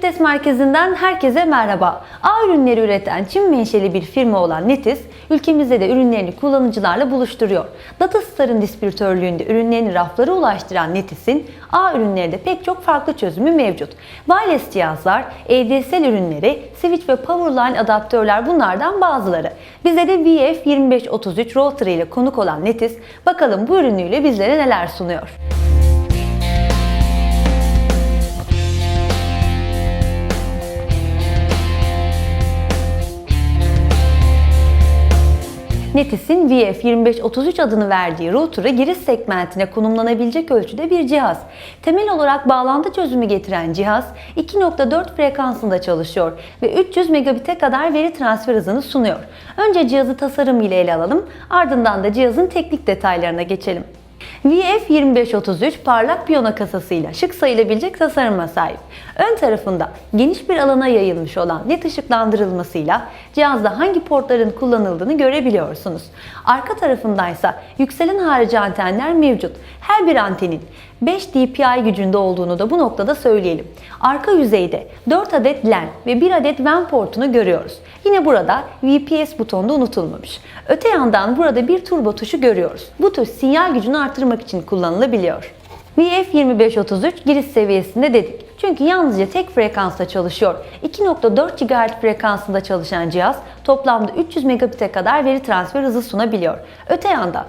Test Merkezi'nden herkese merhaba. A ürünleri üreten Çin menşeli bir firma olan Netis, ülkemizde de ürünlerini kullanıcılarla buluşturuyor. Datastar'ın distribütörlüğünde ürünlerini raflara ulaştıran Netis'in A ürünlerinde pek çok farklı çözümü mevcut. Wireless cihazlar, ADSL ürünleri, switch ve powerline adaptörler bunlardan bazıları. Bize de VF2533 router ile konuk olan Netis, bakalım bu ürünüyle bizlere neler sunuyor. Netis'in VF2533 adını verdiği router'ı giriş segmentine konumlanabilecek ölçüde bir cihaz. Temel olarak bağlantı çözümü getiren cihaz 2.4 frekansında çalışıyor ve 300 megabit'e kadar veri transfer hızını sunuyor. Önce cihazı tasarım ile ele alalım, ardından da cihazın teknik detaylarına geçelim. VF2533 parlak piyano kasasıyla şık sayılabilecek tasarıma sahip. Ön tarafında geniş bir alana yayılmış olan led ışıklandırılmasıyla cihazda hangi portların kullanıldığını görebiliyorsunuz. Arka tarafındaysa yükselen harici antenler mevcut. Her bir antenin 5 dpi gücünde olduğunu da bu noktada söyleyelim. Arka yüzeyde 4 adet LAN ve 1 adet WAN portunu görüyoruz. Yine burada VPS butonu da unutulmamış. Öte yandan burada bir turbo tuşu görüyoruz. Bu tuş sinyal gücünü artırmak için kullanılabiliyor. VF2533 giriş seviyesinde dedik. Çünkü yalnızca tek frekansta çalışıyor. 2.4 GHz frekansında çalışan cihaz toplamda 300 megabit'e kadar veri transfer hızı sunabiliyor. Öte yandan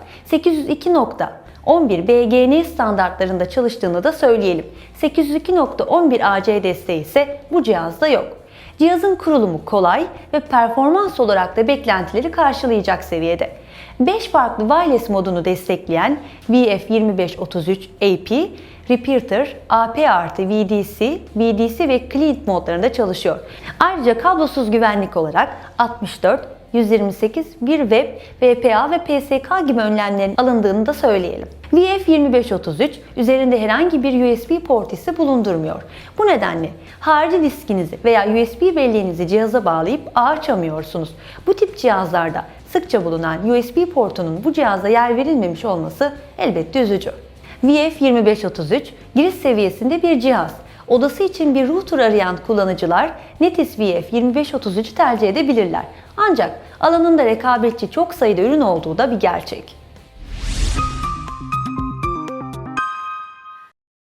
802.11 BGN standartlarında çalıştığını da söyleyelim. 802.11 AC desteği ise bu cihazda yok. Cihazın kurulumu kolay ve performans olarak da beklentileri karşılayacak seviyede. 5 farklı wireless modunu destekleyen VF2533 AP, Repeater, AP artı VDC, VDC ve Clean modlarında çalışıyor. Ayrıca kablosuz güvenlik olarak 64, 128, bir web, VPA ve PSK gibi önlemlerin alındığını da söyleyelim. VF2533 üzerinde herhangi bir USB port ise bulundurmuyor. Bu nedenle harici diskinizi veya USB belleğinizi cihaza bağlayıp ağ açamıyorsunuz. Bu tip cihazlarda sıkça bulunan USB portunun bu cihaza yer verilmemiş olması elbette üzücü. VF2533 giriş seviyesinde bir cihaz. Odası için bir router arayan kullanıcılar Netis VF2533'ü tercih edebilirler. Ancak alanında rekabetçi çok sayıda ürün olduğu da bir gerçek.